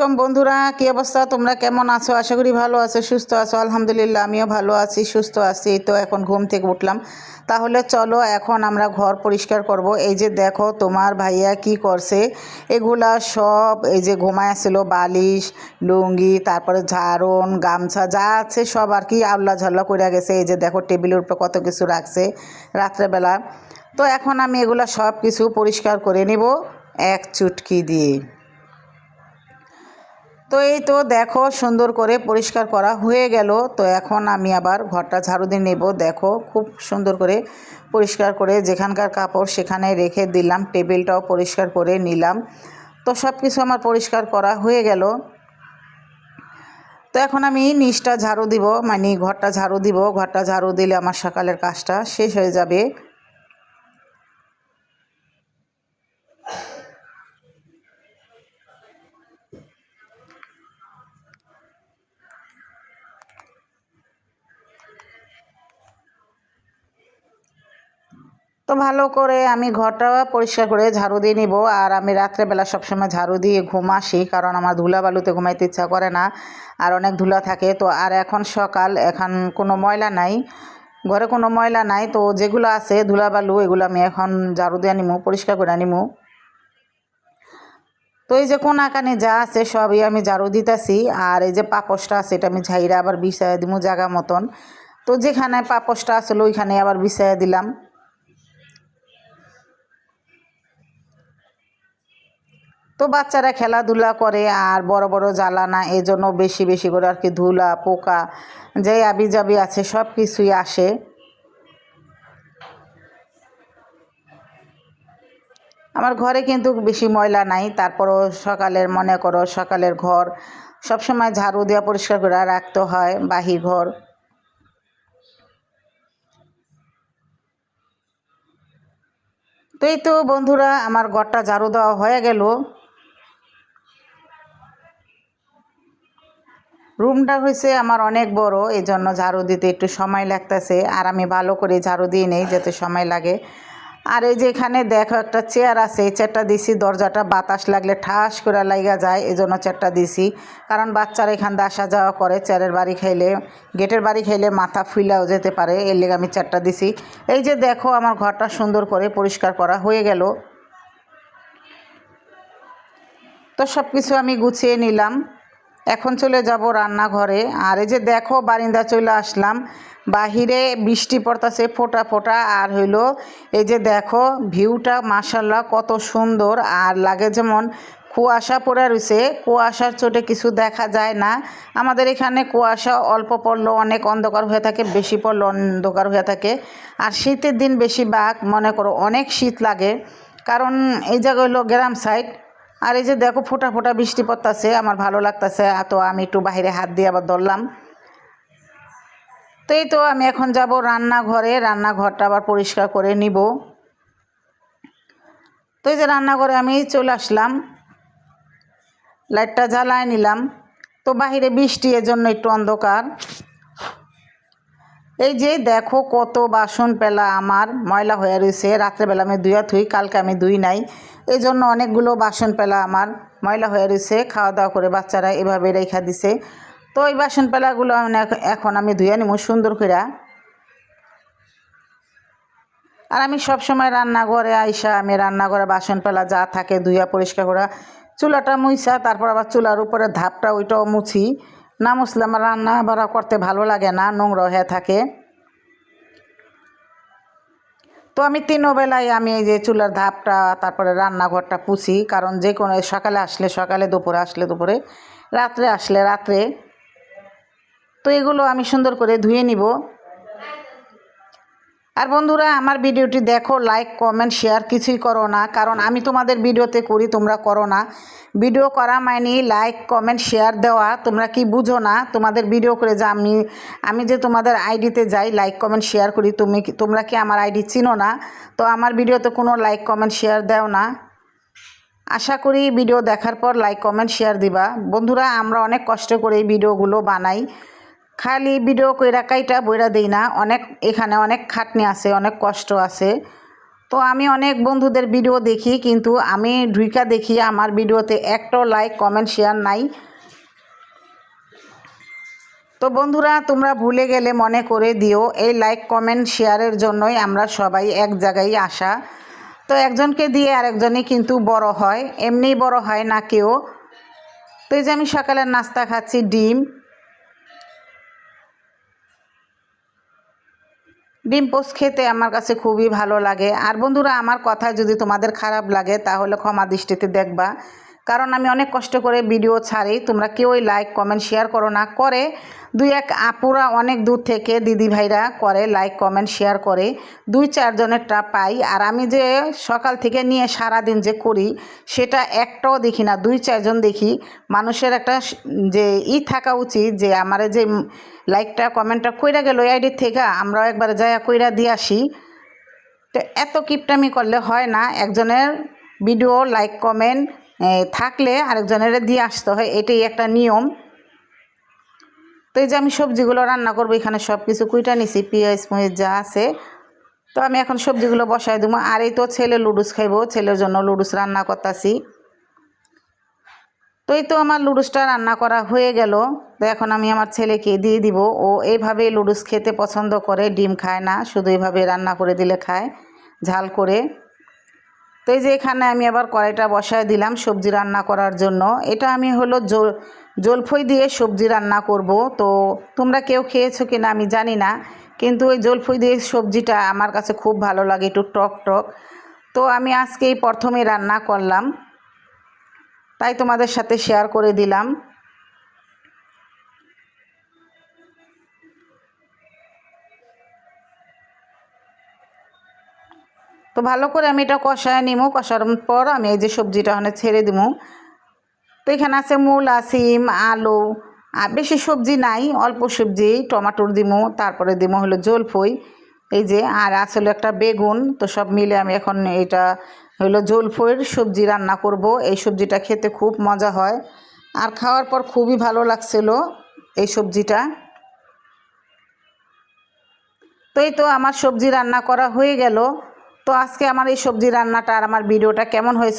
কম বন্ধুরা, কি অবস্থা? তোমরা কেমন আছো? আশা করি ভালো আছো, সুস্থ আছো। আলহামদুলিল্লাহ, আমিও ভালো আছি, সুস্থ আছি। তো এখন ঘুম থেকে উঠলাম। তাহলে চলো এখন আমরা ঘর পরিষ্কার করব। এই যে দেখো, তোমার ভাইয়া কি করছে? এগুলা সব এই যে ঘুমায় ছিল, বালিশ, লুঙ্গি, তারপরে ঝাড়ন, গামছা, যা আছে সব আর কি আল্লাহ ঝাল্লা করে গেছে। এই যে দেখো, টেবিলের উপরে কত কিছু রাখছে রাত্রেবেলা। তো এখন আমি এগুলা সব কিছু পরিষ্কার করে নেব, এক চুটকি দিয়ে। তো এই তো দেখো, সুন্দর করে পরিষ্কার করা হয়ে গেল। তো এখন আমি আবার ঘরটা ঝাড়ু দিয়ে নেব। দেখো, খুব সুন্দর করে পরিষ্কার করে যেখানকার কাপড় সেখানে রেখে দিলাম। টেবিলটাও পরিষ্কার করে নিলাম। তো সব কিছু আমার পরিষ্কার করা হয়ে গেল। তো এখন আমি নিচটা ঝাড়ু দিব মানে ঘরটা ঝাড়ু দিব। ঘরটা ঝাড়ু দিলে আমার সকালের কাজটা শেষ হয়ে যাবে। তো ভালো করে আমি ঘরটা পরিষ্কার করে ঝাড়ু দিয়ে নিব। আর আমি রাত্রেবেলা সবসময় ঝাড়ু দিয়ে ঘুম আসি কারণ আমার ধুলা বালুতে ঘুমাইতে ইচ্ছা করে না। আর অনেক ধুলা থাকে, তো আর এখন সকাল, এখন কোনো ময়লা নাই। ঘরে কোনো ময়লা নাই, তো যেগুলো আছে ধুলা বালু এগুলো আমি এখন ঝাড়ু দিয়ে নিমু, পরিষ্কার করে নিমু। তো এই যে কোনাকানি যা আছে, সবই আমি ঝাড়ু দিতেছি। আর এই যে পাপসটা আছে, এটা আমি ঝাইরা আবার বিছাইয়া দিমু জায়গা মতন। তো যেখানে পাপসটা আসলে ওইখানে আবার বিছাইয়া দিলাম। তো বাচ্চারা খেলাধুলা করে আর বড় বড় জ্বালানা এই জন্য বেশি বেশি করে আর কি ধুলা, পোকা, যে আবি জাবি আছে, সব কিছুই আসে। আমার ঘরে কিন্তু বেশি ময়লা নাই, তারপরও সকালের, মনে করো সকালের ঘর, সবসময় ঝাড়ু দেওয়া পরিষ্কার করে রাখতে হয় বাহির ঘর তো এই তো বন্ধুরা, আমার ঘরটা ঝাড়ু দেওয়া হয়ে গেল। রুমটা হয়েছে আমার অনেক বড় এই জন্য ঝাড়ু দিতে একটু সময় লাগতেছে, আর আমি ভালো করে ঝাড়ু দিয়ে নেই যাতে সময় লাগে। আর এই যে এখানে দেখো একটা চেয়ার আছে, এই চেয়ারটা দিছি, দরজাটা বাতাস লাগলে ঠাস করে লাগা যায় এই জন্য চেয়ারটা দিছি। কারণ বাচ্চারা এখান আসা যাওয়া করে, চেয়ারের বাড়ি খাইলে, গেটের বাড়ি খাইলে মাথা ফুইলাও যেতে পারে, এর লেগে আমি চেয়ারটা দিছি। এই যে দেখো আমার ঘরটা সুন্দর করে পরিষ্কার করা হয়ে গেল। তো সব কিছু আমি গুছিয়ে নিলাম। এখন চলে যাব রান্নাঘরে। আর এই যে দেখো, বারিন্দা চলে আসলাম। বাহিরে বৃষ্টি পড়তেছে ফোটা ফোটা। আর হইল, এই যে দেখো, ভিউটা মাসাল্লাহ কত সুন্দর। আর লাগে যেমন কুয়াশা পড়ে রয়েছে। কুয়াশার চোটে কিছু দেখা যায় না। আমাদের এখানে কুয়াশা অল্প পড়লেও অনেক অন্ধকার হয়ে থাকে, বেশি পড়লে অন্ধকার হয়ে থাকে। আর শীতের দিন বেশি বাঘ মনে করো, অনেক শীত লাগে। কারণ এই জায়গা হলো গ্রাম সাইড আর এই যে দেখো ফোটা ফোটা বৃষ্টি পড়তেছে, আমার ভালো লাগতেছে। তো আমি একটু বাইরে হাত দিয়ে আবার ধরলাম। তো এই তো আমি এখন যাব রান্নাঘরে, রান্নাঘরটা আবার পরিষ্কার করে নিব। তো এই যে রান্নাঘরে আমি চলে আসলাম। লাইটটা জ্বালায় নিলাম। তো বাহিরে বৃষ্টি এর জন্য একটু অন্ধকার। এই যে দেখো কত বাসন পেলা আমার, ময়লা হয়ে রয়েছে। রাত্রেবেলা আমি ধুয়া থুই কালকে আমি ধুই নাই। এই জন্য অনেকগুলো বাসন পেলা আমার ময়লা হয়ে রয়েছে খাওয়া দাওয়া করে বাচ্চারা এভাবে রেখা দিছে। তো ওই বাসন পেলাগুলো আমি এখন আমি ধুয়ে নিব সুন্দর করে। আর আমি সব সময় রান্নাঘরে আইসা আমি রান্নাঘরে বাসন পেলা যা থাকে ধুইয়া পরিষ্কার করা, চুলাটা মুইসা, তারপর আবার চুলার উপরে ধাপটা ওইটাও মুছি। না মুছলে আমার রান্না বাড়া করতে ভালো লাগে না, নোংরা হয়ে থাকে। তো আমি তিনবেলায় আমি এই যে চুলার ধাপটা, তারপরে রান্নাঘরটা পুছি, কারণ যে কোনো সকালে আসলে সকালে, দুপুরে আসলে দুপুরে, রাত্রে আসলে রাত্রে। তো এগুলো আমি সুন্দর করে ধুয়ে নিব। আর বন্ধুরা, আমার ভিডিওটি দেখো লাইক কমেন্ট শেয়ার কিছুই করো না, কারণ আমি তোমাদের ভিডিওতে করি, তোমরা করো না। ভিডিও করা মানে লাইক কমেন্ট শেয়ার দেওয়া, তোমরা কি বুঝো না? তোমাদের ভিডিও করে যে আমি আমি যে তোমাদের আইডিতে যাই লাইক কমেন্ট শেয়ার করি, তুমি তোমরা কি আমার আইডি চিনো না? তো আমার ভিডিওতে কোনো লাইক কমেন্ট শেয়ার দেও না। আশা করি ভিডিও দেখার পর লাইক কমেন্ট শেয়ার দিবা। বন্ধুরা, আমরা অনেক কষ্ট করে এই ভিডিওগুলো বানাই। খালি ভিডিও কইরা কাইটা বইরা দিই না। অনেক এখানে অনেক খাটনি আছে, অনেক কষ্ট আছে। তো আমি অনেক বন্ধুদের ভিডিও দেখি, কিন্তু আমি ঢুইকা দেখি আমার ভিডিওতে একটাও লাইক কমেন্ট শেয়ার নাই। তো বন্ধুরা, তোমরা ভুলে গেলে মনে করে দিও, এই লাইক কমেন্ট শেয়ারের জন্যই আমরা সবাই এক জায়গায় আসা। তো একজনকে দিয়ে আরেকজনই কিন্তু বড় হয়, এমনিই বড় হয় না কেউ। তো এই যে আমি সকালের নাস্তা খাচ্ছি, ডিম। ডিম পোস্ট খেতে আমার কাছে খুবই ভালো লাগে। আর বন্ধুরা, আমার কথা যদি তোমাদের খারাপ লাগে, তাহলে ক্ষমা দৃষ্টিতে দেখবা। কারণ আমি অনেক কষ্ট করে ভিডিও ছাড়ি। তোমরা কেউই লাইক কমেন্ট শেয়ার করো না। করে দুই এক আপুরা অনেক দূর থেকে দিদি ভাইরা করে লাইক কমেন্ট শেয়ার করে। দুই চারজনেরটা পাই। আর আমি যে সকাল থেকে নিয়ে সারা দিন যে করি, সেটা একটাও দেখি না। দুই চারজন দেখি। মানুষের একটা যে ই থাকা উচিত যে আমার যে লাইকটা কমেন্টটা কইরা গেল আইডির থেকে, আমরাও একবার যাইয়া কইরা দিয়ে আসি। তো এত কিপটামি করলে হয় না। একজনের ভিডিও লাইক কমেন্ট থাকলে আরেকজনের দিয়ে আসতে হয়, এটাই একটা নিয়ম। তো এই যে আমি সবজিগুলো রান্না করব, এখানে সব কিছু কুইটা নিছি, পেঁয়াজ মহিজ যা আছে। তো আমি এখন সবজিগুলো বসাই দেবো, আর এই তো ছেলে লুডুস খাইবো, ছেলের জন্য লুডুস রান্না করতেছি। তো এই তো আমার লুডুসটা রান্না করা হয়ে গেল। তো এখন আমি আমার ছেলেকে দিয়ে দিব, ও এইভাবে লুডুস খেতে পছন্দ করে, ডিম খায় না, শুধু এইভাবে রান্না করে দিলে খায়, ঝাল করে। তো এই যে এখানে আমি আবার কড়াইটা বসায় দিলাম সবজি রান্না করার জন্য। এটা আমি হলো জল জলফই দিয়ে সবজি রান্না করব। তো তোমরা কেউ খেয়েছো কি না আমি জানি না, কিন্তু ওই জলফই দিয়ে সবজিটা আমার কাছে খুব ভালো লাগে, একটু টক টক। তো আমি আজকেই প্রথমে রান্না করলাম, তাই তোমাদের সাথে শেয়ার করে দিলাম। তো ভালো করে আমি এটা কষায় নিমু। কষার পর আমি এই যে সবজিটা ওখানে ছেড়ে দিমু। তো এখানে আছে মূলা, সিম, আলু, আর বেশি সবজি নাই, অল্প সবজি, টমাটোর দিমু, তারপরে দিমু হলো জলফই। এই যে, আর আসলে একটা বেগুন, তো সব মিলে আমি এখন এটা হলো জলফইয়ের সবজি রান্না করব। এই সবজিটা খেতে খুব মজা হয়। আর খাওয়ার পর খুবই ভালো লাগছিল এই সবজিটা। তো এই তো আমার সবজি রান্না করা হয়ে গেল। তো আজকে আমার এই সবজি রান্নাটা আর আমার ভিডিওটা কেমন হয়েছে